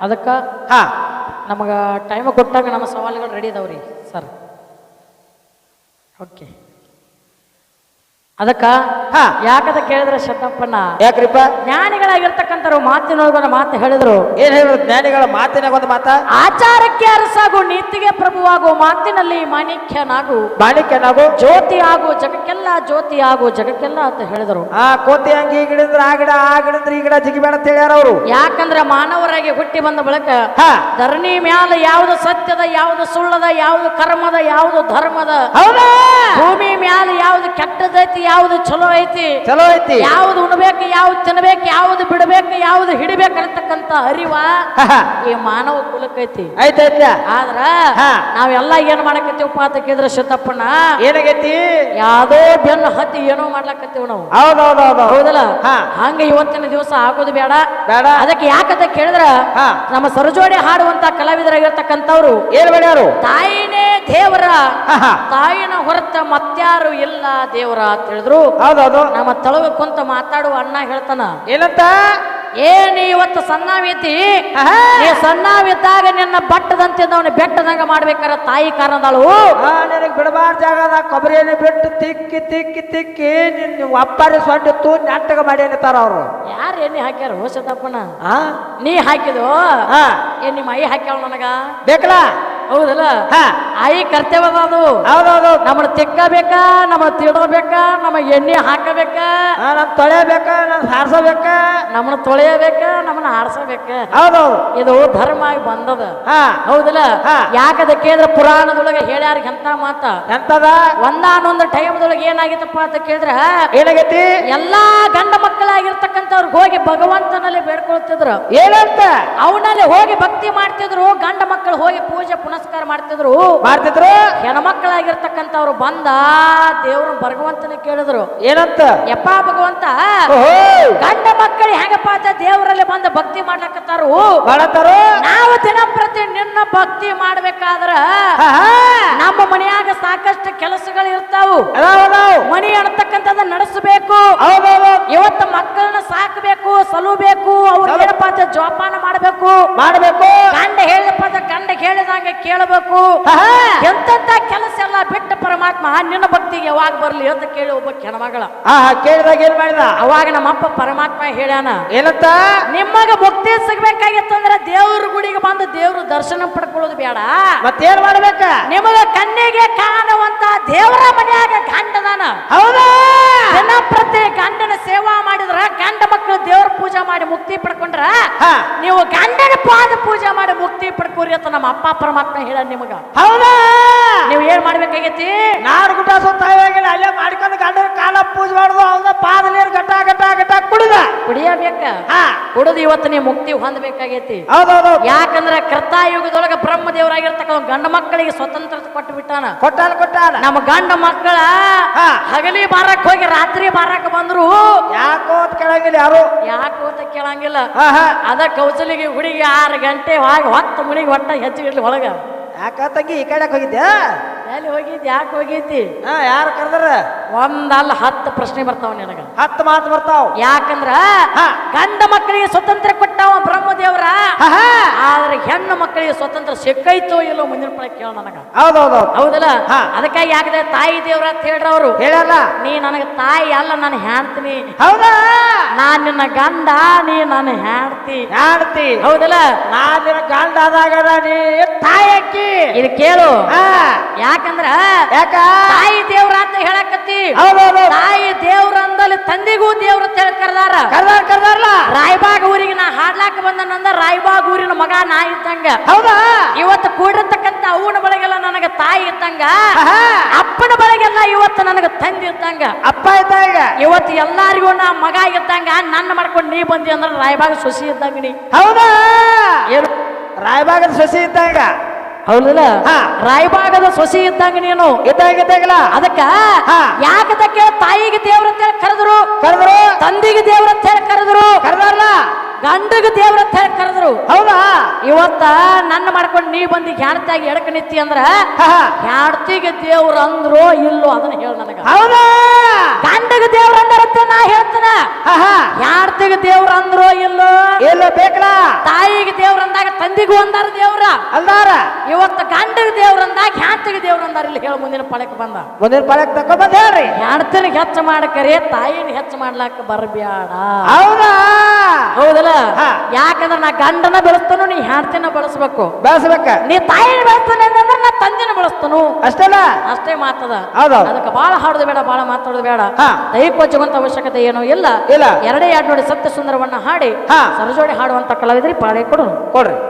ಅದಕ್ಕೆ ಹಾ. ನಮಗೆ ಟೈಮ್ ಕೊಟ್ಟಾಗ ನಮ್ಮ ಸವಾಲುಗಳು ರೆಡಿ ಇದಾವ್ರಿ ಸರ್ ಓಕೆ ಅದಕ್ಕ ಹಾ. ಯಾಕದ ಕೇಳಿದ್ರೆ ಶತಪ್ಪಣ್ಣ? ಯಾಕ್ರಿಪ್ಪ? ಜ್ಞಾನಿಗಳಾಗಿರ್ತಕ್ಕಂಥವ್ರು ಮಾತಿನೊಳಗೊಂದು ಮಾತು ಹೇಳಿದ್ರು. ಏನ್ ಹೇಳಿದ್ರು? ಜ್ಞಾನಿಗಳ ಮಾತಿನಾಗ ಒಂದು ಮಾತ? ಆಚಾರಕ್ಕೆ ಅರಸಾಗು ನೀತಿಗೆ ಪ್ರಭುವಾಗು ಮಾತಿನಲ್ಲಿ ಮಾಣಿಕ್ಯನಾಗು. ಮಾಣಿಕ್ಯನಾಗು? ಜ್ಯೋತಿ ಆಗು ಜಗಕ್ಕೆಲ್ಲ ಜ್ಯೋತಿ ಆಗು ಜಗಕ್ಕೆಲ್ಲ ಅಂತ ಹೇಳಿದ್ರು. ಆ ಕೋತಿ ಹಂಗೆ ಈ ಗಿಡಂದ್ರ ಆ ಗಿಡ ಆ ಗಿಡಂದ್ರ ಈ ಗಿಡ ಜಿಗಿಬೇಡ ಅಂತ ಹೇಳ್ಯಾರ ಅವರು. ಯಾಕಂದ್ರೆ ಮಾನವರಾಗಿ ಹುಟ್ಟಿ ಬಂದ ಬಳಿಕ ಹಾ. ಧರಣಿ ಮ್ಯಾಲ ಯಾವುದು ಸತ್ಯದ ಯಾವುದು ಸುಳ್ಳದ ಯಾವುದು ಕರ್ಮದ ಯಾವುದು ಧರ್ಮದ ಭೂಮಿ ಮ್ಯಾಲ ಯಾವ್ದು ಕೆಟ್ಟದೈತಿ ಯಾವ್ದು ಚಲೋ ಐತಿ? ಚಲೋ ಐತಿ. ಯಾವ್ದು ಉಣ್ಬೇಕು ಯಾವ್ದು ತಿನ್ಬೇಕು ಯಾವ್ದು ಬಿಡ್ಬೇಕು ಯಾವ್ದು ಹಿಡಿಬೇಕು ಅಂತಕ್ಕಂತ ಅರಿವ. ಈ ಮಾನವ ಕುಲಕ್ಕೈತಿ ಐತೈತ್ಲ ಆದ್ರ ಹಾ. ನಾವೆಲ್ಲ ಏನ್ ಮಾಡಕತ್ತೀವಪ್ಪ ಅಂತ ಕೇಳಿದ್ರೆ ಶತಪ್ಪಣ್ಣ ಏನಾಗೈತಿ? ಯಾವ್ದೋ ಬೆನ್ನು ಹತ್ತಿ ಏನೋ ಮಾಡ್ಲಕತ್ತೀವಿ ನಾವು. ಹೌದೌದೌದು. ಹೌದಲ್ಲ. ಹಂಗ ಇವತ್ತಿನ ದಿವಸ ಆಗೋದು ಬೇಡ. ಬೇಡ. ಅದಕ್ಕೆ ಯಾಕಂತ ಕೇಳಿದ್ರ ಹಾ. ನಮ್ಮ ಸರಜೋಡಿ ಹಾಡುವಂತ ಕಲಾವಿದರಾಗಿರ್ತಕ್ಕಂಥವ್ರು ಏನ್ ಮಾಡ್ಯಾರು? ತಾಯಿನೇ ದೇವರ. ತಾಯಿನ ಹೊರತ ಮತ್ಯಾರು ಇಲ್ಲ ದೇವರ ಅಂತ ಹೇಳಿದ್ರು. ಹೌದೌದು. ನಮ್ಮ ತಳಗ ಕುಂತ ಮಾತಾಡುವ ಅಣ್ಣ ಹೇಳ್ತಾನ ಏನಂತ? ನೀ ಇವತ್ತು ಸಣ್ಣವಿತಿ. ನೀ ಸಣ್ಣವಿದ್ದಾಗ ನಿನ್ನ ಬಟ್ಟದಂತಿದ್ದವನು ಬೆಟ್ಟದಂಗ ಮಾಡ್ಬೇಕಾರ ತಾಯಿ ಕಾರಣದಳು? ನಿನಗೆ ಬಿಡಬಾರ ಜಾಗದ ಕೊಬ್ಬರಿ ಎಣ್ಣೆ ಬಿಟ್ಟು ತಿಕ್ಕಿ ತಿಕ್ಕಿ ತಿಕ್ಕಿ ನಿನ್ನ ಅಪ್ಪಾರಿ ಸೊಂಡಿತ್ತು ನಾಟಕ ಮಾಡಿ ಅನ್ನತಾರ ಅವರು. ಯಾರು ಎಣ್ಣೆ ಹಾಕ್ಯಾರ ಹೊಸದಪ್ಪನ ನೀ ಹಾಕಿದು ಹಾ ಏನ್ ನಿಮ್ಮ ಐ ಹಾಕ್ಯಾಳ ನನಗ? ಬೇಕಲ್ಲ? ಹೌದಲ್ಲ? ಹಾ. ಆಯಿ ಕರ್ತವ್ಯ ಅದ ಅದು ಹೌದೌದು. ನಮ್ಮನ್ನ ತಿಕ್ಕಬೇಕಾ ನಮ್ಮ ತಿಡಬೇಕಾ ನಮ್ಮ ಎಣ್ಣೆ ಹಾಕಬೇಕಾ? ನಮ್ಮ ತೊಳೆಯಬೇಕಾ ನಮ್ಮ ಸಾರಿಸಬೇಕ? ನಮ್ಮನ್ನ ತೊಳೆಯಬೇಕಾ ನಮ್ಮನ್ನ ಆಡ್ಸಬೇಕ ಹೌದೌದು. ಇದು ಧರ್ಮ ಆಗಿ ಬಂದದ. ಹಾ. ಹೌದಲ್ಲ? ಹಾ. ಯಾಕದ ಕೇಳಿದ್ರೆ ಪುರಾಣದೊಳಗೆ ಹೇಳ್ಯಾರ ಎಂತ ಮಾತ? ಎಂತದ? ಒಂದಾನೊಂದು ಟೈಮ್ದೊಳಗೆ ಏನಾಗಿತ್ತಪ್ಪ ಅಂತ ಕೇಳಿದ್ರ ಏನಾಗೈತಿ? ಎಲ್ಲಾ ಗಂಡ ಮಕ್ಕಳಾಗಿರ್ತಕ್ಕಂಥವ್ರಿಗೆ ಹೋಗಿ ಭಗವಂತನಲ್ಲಿ ಬೇಡ್ಕೊಳ್ತಿದ್ರು. ಏನಂತ? ಅವನಲ್ಲಿ ಹೋಗಿ ಭಕ್ತಿ ಮಾಡ್ತಿದ್ರು ಗಂಡ ಮಕ್ಕಳು ಹೋಗಿ ಪೂಜೆ ಪುನಸ್ಕಾರ ಮಾಡ್ತಿದ್ರು. ಮಾಡ್ತಿದ್ರು? ಹೆಣ್ಮಕ್ಳಾಗಿರ್ತಕ್ಕಂಥವ್ರು ಬಂದ ದೇವ್ರು ಭಗವಂತನ ಕೇಳಿದ್ರು. ಏನಂತ? ಯಪ್ಪ ಭಗವಂತ ಗಂಡ ಮಕ್ಕಳು ಹೆಂಗಪ್ಪ ಅಂತ ದೇವರಲ್ಲಿ ಬಂದ ಭಕ್ತಿ ಮಾಡ್ಲಕತ್ತಾರು? ಮಾಡತ್ತಾರು? ನಾವು ದಿನಪ್ರತಿ ನಿನ್ನ ಭಕ್ತಿ ಮಾಡ್ಬೇಕಾದ್ರ ನಮ್ಮ ಮನೆಯಾಗ ಸಾಕಷ್ಟು ಕೆಲಸಗಳು ಇರ್ತಾವು. ಮನೆ ಅನ್ನತಕ್ಕಂಥದ್ದು ನಡೆಸಬೇಕು. ಇವತ್ತು ಮಕ್ಕಳನ್ನ ಸಾಕಬೇಕು ಸಲುಬೇಕು ಅವ್ರ ಏನಪ್ಪ ಅಂತ ಜೋಪಾನ ಮಾಡಬೇಕು. ಮಾಡಬೇಕು. ಗಂಡ ಹೇಳಿದಪ್ಪ ಅಂತ ಕೇಳಬೇಕು. ಎಂತ ಎಂತೆಂತ ಕೆಲಸ ಎಲ್ಲ ಬಿಟ್ಟ ಪರಮಾತ್ಮ ನಿನ್ನ ಭಕ್ತಿಗೆ ಯಾವಾಗ ಬರ್ಲಿ? ಅಂತ ಕೇಳಿ ಒಬ್ಬ ಹೆಣ್ಮಗಳ ಕೇಳಿದಾಗ ಏನ್ ಮಾಡಿದ? ಅವಾಗ ನಮ್ಮಪ್ಪ ಪರಮಾತ್ಮ ಹೇಳ್ಯಾನ ಏನಂತ? ನಿಮ್ಮಗ ಮುಕ್ತಿ ಸಿಗ್ಬೇಕಾಗಿತ್ತಂದ್ರ ದೇವ್ರ ಗುಡಿಗೆ ಬಂದು ದೇವ್ರ ದರ್ಶನ ಪಡ್ಕೊಳ್ಳೋದು ಬೇಡ. ಮತ್ತೇನ್ ಮಾಡ್ಬೇಕ? ನಿಮಗ ಕಣ್ಣಿಗೆ ಕಾಣುವಂತ ದೇವರ ಮನೆಯಾಗ ಗಂಡದಾನ ಹೌದಾ? ದಿನಪ್ರತಿ ಗಂಡನ ಸೇವಾ ಮಾಡಿದ್ರ ಗಂಡ ಮಕ್ಕಳು ದೇವ್ರ ಪೂಜೆ ಮಾಡಿ ಮುಕ್ತಿ ಪಡ್ಕೊಂಡ್ರ ನೀವು ಗಂಡನ ಪಾದ ಪೂಜೆ ಮಾಡಿ ಮುಕ್ತಿ ಪಡ್ಕೋರಿ ಅಂತ ನಮ್ಮ ಅಪ್ಪ ಪರಮಾತ್ಮ ಹೇಳ ನಿಮಗ. ಹೌದಾ? ನೀವು ಏನ್ ಮಾಡ್ಬೇಕಾಗೈತಿ? ನಾರು ಸುತ್ತ ಹೋಗಿಲ್ಲ ಅಲ್ಲೇ ಮಾಡ್ಕೊಂಡು ಗಂಡನ ಕಾಲ ಪೂಜೆ ಮಾಡುದು ಅವನ ಪಾದ ನೀರು ಗಟ್ಟ ಗಟ್ಟ ಗಟ್ಟ ಕುಡಿದ ಕುಡಿಯಬೇಕ? ಕುಡಿದು ಇವತ್ತು ನೀವು ಮುಕ್ತಿ ಹೊಂದಬೇಕಾಗೈತಿ. ಯಾಕಂದ್ರೆ ಯಾಕಂದ್ರ ಕರ್ತಾಯುಗದೊಳಗ ಬ್ರಹ್ಮ ದೇವರಾಗಿರ್ತಕ್ಕ ಗಂಡ ಮಕ್ಕಳಿಗೆ ಸ್ವತಂತ್ರ ಕೊಟ್ಟು ಬಿಟ್ಟಾನ. ಕೊಟ್ಟಾನ ಕೊಟ್ಟಾನ. ನಮ್ಮ ಗಂಡ ಮಕ್ಕಳ. ಹಗಲಿ ಬಾರಕ್ ಹೋಗಿ ರಾತ್ರಿ ಬಾರಕ್ ಬಂದ್ರು. ಯಾಕೋ ಕೇಳಂಗಿಲ್ಲ ಯಾರು? ಯಾಕೋ ಅಂತ ಕೇಳಂಗಿಲ್ಲ. ಅದ ಕೌಸಲಿಗೆ ಹುಡುಗಿ ಆರು ಗಂಟೆ ಹೋಗಿ ಹೊತ್ತು ಮುಳಿಗೆ ಹೊಟ್ಟ ಹೆಚ್ಚಿಗಿರ್ಲಿ ಒಳಗ. ಯಾಕ ತಂಗಿ ಈ ಕಡೆ ಹೋಗಿದ್ದೆ ಎಲ್ಲಿ ಹೋಗಿದ್ದಿ? ಯಾಕೆ ಹೋಗಿದ್ದಿ? ಹಾ ಯಾರು ಕರೆದ್ರ? ಒಂದಲ್ಲ ಹತ್ತು ಪ್ರಶ್ನೆ ಬರ್ತಾವ ನಿನಗ. ಹತ್ತು ಮಾತು ಬರ್ತಾವ. ಯಾಕಂದ್ರ ಗಂಡ ಮಕ್ಕಳಿಗೆ ಸ್ವತಂತ್ರ ಕೊಟ್ಟಾವ ಬ್ರಹ್ಮದೇವ್ರ. ಆದ್ರೆ ಹೆಣ್ಣು ಮಕ್ಕಳಿಗೆ ಸ್ವತಂತ್ರ ಸಿಕ್ಕೈತೋ ಇಲ್ಲೋ ಮುಂದಿನ ಪಡ ಕೇಳ ನನಗ. ಹೌದೌದು ಹೌದಲ್ಲ. ಅದಕ್ಕಾಗಿ ಯಾಕಂದ್ರೆ ತಾಯಿ ದೇವ್ರ ಅಂತ ಹೇಳ್ರ ಅವರು ಹೇಳಲ್ಲ ನೀ ನನಗೆ ತಾಯಿ ಅಲ್ಲ ನಾನು ಹೇಳ್ತೀನಿ ಹೌದಾ? ನಾನ್ ನಿನ್ನ ಗಂಡ ನೀ ನಾನು ಹೇಳ್ತಿ ಹೇಳ್ತಿ ಹೌದಲ್ಲ? ನಾ ನಿನ್ನ ಗಂಡ ಆದಾಗ ನೀ ತಾಯಿ ಅಕ್ಕಿ. ಇದು ಕೇಳು. ಹಾ. ಯಾಕಂದ್ರ ಯಾಕ? ತಾಯಿ ದೇವ್ರ ಅಂತ ಹೇಳಕತ್ತಿ. ತಾಯಿ ದೇವ್ರ ಅಂದಲ್ಲಿ ತಂದೆಗೂ ದೇವ್ರ ಅಂತ ಹೇಳಿ ಕರ್ದಾರ. ಕರ್ದಾರ ಕರ್ದಾರ್ಲ? ರಾಯಬಾಗ್ ಊರಿಗೆ ನಾ ಹಾಡ್ಲಾಕ ಬಂದನಂದ ರಾಯಬಾಗ್ ಊರಿನ ಮಗ ನಾ ಇದ್ದಂಗ. ಹೌದಾ? ಇವತ್ತು ಕೂಡಿರ್ತಕ್ಕಂಥ ಅವನ ಬಳಿಗೆಲ್ಲ ನನಗ ತಾಯಿ ಇದ್ದಂಗ. ಅಪ್ಪನ ಬಳಿಗೆಲ್ಲ ಇವತ್ತು ನನಗ ತಂದೆ ಇದ್ದಂಗ. ಅಪ್ಪ ಇದ್ದ ಈಗ ಇವತ್ತು ಎಲ್ಲಾರಿಗೂ ನಾ ಮಗ ಇದ್ದಂಗ. ನನ್ನ ಮಾಡ್ಕೊಂಡು ನೀ ಬಂದಿ ಅಂದ್ರೆ ರಾಯಬಾಗ ಸೊಸಿ ಇದ್ದಂಗ ನೀ. ಹೌದಾ? ಏನು? ರಾಯಬಾಗದ ಸೊಸಿ ಇದ್ದ ಈಗ ಹೌದಲ್ಲ. ರಾಯಬಾಗದ ಸೊಸಿ ಇದ್ದಂಗ ನೀನು. ಇದ್ದಾಗ ಇದ್ದಾಗಲ್ಲ? ಅದಕ್ಕ ಹಾ. ಯಾಕದಕ್ಕೆ ತಾಯಿಗೆ ದೇವ್ರ ಅಂತ ಹೇಳಿ ಕರೆದ್ರು? ಕರೆದ್ರು. ತಂದಿಗೆ ದೇವ್ರ ಅಂತ ಹೇಳಿ ಕರೆದ್ರು? ಕರೆದಾರಲ್ಲ? ಗಂಡಗೆ ದೇವ್ರ ಅಂತ ಹೇಳಿ ಕರೆದ್ರು? ಹೌದಾ? ಇವತ್ತ ನನ್ನ ಮಾಡ್ಕೊಂಡು ನೀ ಬಂದಿ ಹೆಣ್ತಾಗಿ ಎಡಕ ನಿತ್ತಿ ಅಂದ್ರ ಹಾ, ಹಾ. ಹೆಣ್ತಿಗೆ ದೇವ್ರ ಅಂದ್ರೋ ಇಲ್ಲೋ ಅದನ್ನ ಹೇಳ ನನಗ. ಹೌದಾ? ಗಂಡಗೆ ದೇವ್ರ ಅಂದ್ರಂತ ನಾ ಹೇಳ್ತೇನ. ಹಾ, ಹಾ. ಹೆಣ್ತಿಗೆ ದೇವ್ರ ಅಂದ್ರೋ ಇಲ್ಲೋ? ಇಲ್ಲ ಬೇಕಲ್ಲ? ತಾಯಿಗೆ ದೇವ್ರ ಅಂದಾಗ ತಂದಿಗೂ ದೇವ್ರ ಅಲ್ದಾರ? ಇವತ್ತು ಗಂಡಗ ದೇವ್ರಂದಾಗ ಹ್ಯಾಂತಿಗ ದೇವ್ರಂದಾರ ಇಲ್ಲಿ ಹೇಳ ಮುಂದಿನ ಪಳಕ್ ಬಂದ. ಮುಂದಿನ ಪಾಳ್ಯಕ್ ತಕೊಂಡ್ ಹೇಳ್ರಿ. ಹೆಣ್ತಿನ ಹೆಚ್ಚ ಮಾಡಕರೆ ತಾಯಿನ ಹೆಚ್ಚು ಮಾಡ್ಲಾಕ ಬರಬ್ಯಾಡ. ಹೌದಾ? ಹೌದಲ್ಲ? ಹಾ. ಯಾಕಂದ್ರ ನಾ ಗಂಡನ ಬೆಳೆಸ್ತಾನು ನೀ ಹೆಣ್ತಿನ ಬಳಸ್ಬೇಕು. ಬೆಳೆಸ್ಬೇಕ? ನೀ ತಾಯಿನ ಬೆಳೆಸ್ತಾನೆ ಅಂತಂದ್ರ ನಾ ತಂದಿನ ಬೆಳೆಸ್ತಾನು. ಅಷ್ಟೇ ಅಷ್ಟೇ ಮಾತದ. ಅದಕ್ಕೆ ಬಾಳ ಹಾಡುದು ಬೇಡ ಬಾಳ ಮಾತಾಡೋದು ಬೇಡ. ಹಾ. ದೈಹಿಕ ಅವಶ್ಯಕತೆ ಏನೋ ಇಲ್ಲ. ಇಲ್ಲ. ಎರಡೇ ಎರಡು ನೋಡಿ ಸತ್ಯ ಸುಂದರವನ್ನ ಹಾಡಿ ಹಾ. ಸರಜೋಡಿ ಹಾಡುವಂತ ಕಲಾವಿದ್ರಿ ಪಾಡೇ ಕೊಡು ಕೊಡ್ರಿ.